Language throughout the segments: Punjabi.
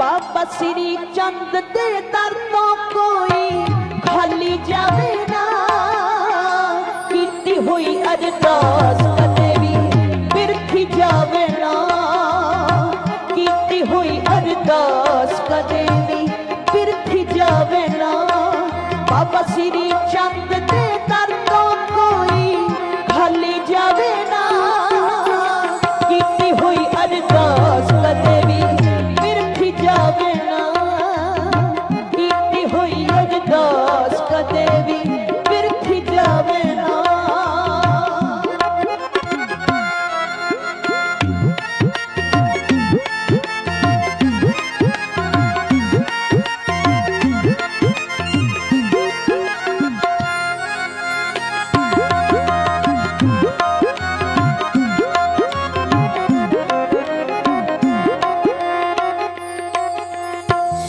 ਬਾਬਾ ਸ੍ਰੀ ਚੰਦ ਦੇ ਦਰ ਤੋਂ ਕੋਈ ਖਾਲੀ ਜਾਵੇ ਨਾ। ਕੀਤੀ ਹੋਈ ਅਰਦਾਸ ਕਦੇ ਵੀ ਬਿਰਥੀ ਜਾਵੇ ਨਾ। ਕੀਤੀ ਹੋਈ ਅਰਦਾਸ ਕਦੇ ਵੀ ਬਿਰਥੀ ਜਾਵੇ ਨਾ। ਬਾਬਾ ਸ੍ਰੀ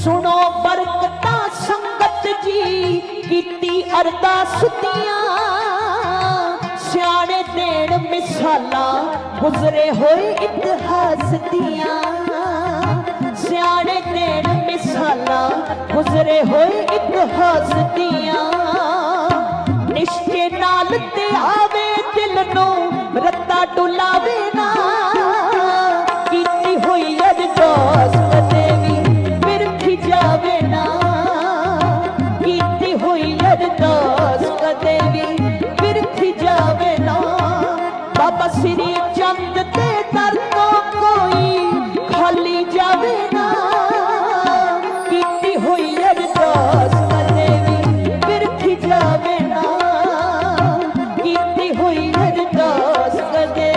ਸੁਣੋ ਬਰਕਤਾਂ ਸੰਗਤ ਜੀ, ਕੀਤੀ ਅਰਦਾਸ ਦੀਆਂ ਸਿਆਣੇ ਦੇਣ ਮਿਸਾਲਾਂ, ਗੁਜ਼ਰੇ ਹੋਏ ਇਤਿਹਾਸ ਦੀਆਂ। ਸਿਆਣੇ ਦੇਣ ਮਿਸਾਲਾਂ, ਗੁਜ਼ਰੇ ਹੋਏ ਇਤਿਹਾਸ ਦੀਆਂ। ਹੋਈ ਅਰਦਾਸ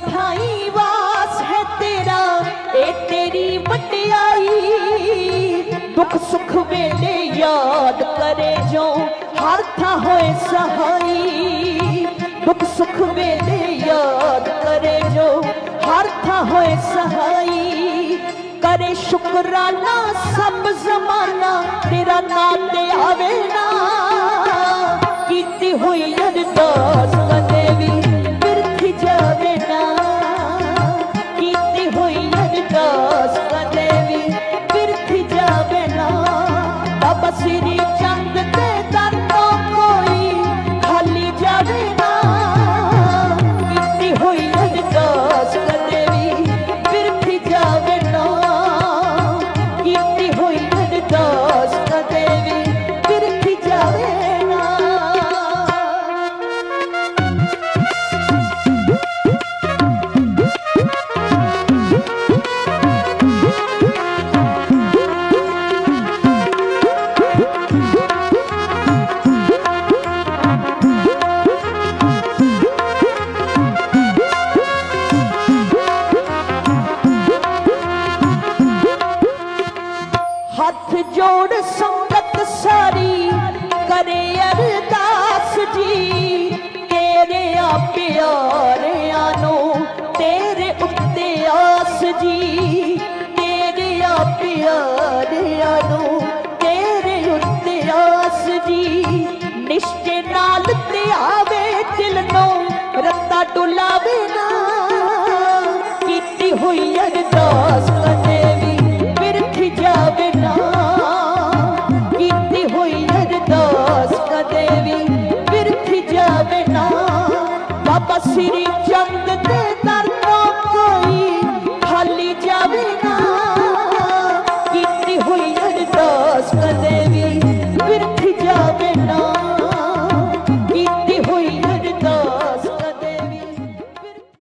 ਸਪਨੀ ਥਾਈ ਵਾਸ ਹੈ ਤੇਰਾ ਇਹ ਤੇਰੀ ਵਡਿਆਈ। ਦੁੱਖ ਸੁੱਖ ਵੇਲੇ ਯਾਦ ਕਰੇ ਜੋ, ਹਰ ਥਾਂ ਹੋਏ ਸਹਾਈ। ਦੁੱਖ ਸੁੱਖ ਵੇਲੇ ਯਾਦ ਕਰੇ ਜੋ, ਹਰ ਥਾਂ ਹੋਏ ਸਹਾਈ। ਕਰੇ ਸ਼ੁਕਰਾਨਾ ਸਭ ਜ਼ਮਾਨਾ, ਤੇਰਾ ਨਾਮ ਤੇ ਆਵੇ ਨਾ। ਕੀਤੀ ਹੋਈ ਅਰਦਾਸ ਦਿਲ ਰੱਤਾ ਡੁਲਾਵੇ ਨਾ। ਕੀਤੀ ਹੋਈ ਅਰਦਾਸ ਕਦੇ ਵੀ ਬਿਰਥ ਜਾਵੇ ਨਾ। ਕੀਤੀ ਹੋਈ ਅਰਦਾਸ ਕਦੇ ਵੀ ਬਿਰਥ ਜਾਵੇ ਨਾ। ਬਾਬਾ ਸ੍ਰੀ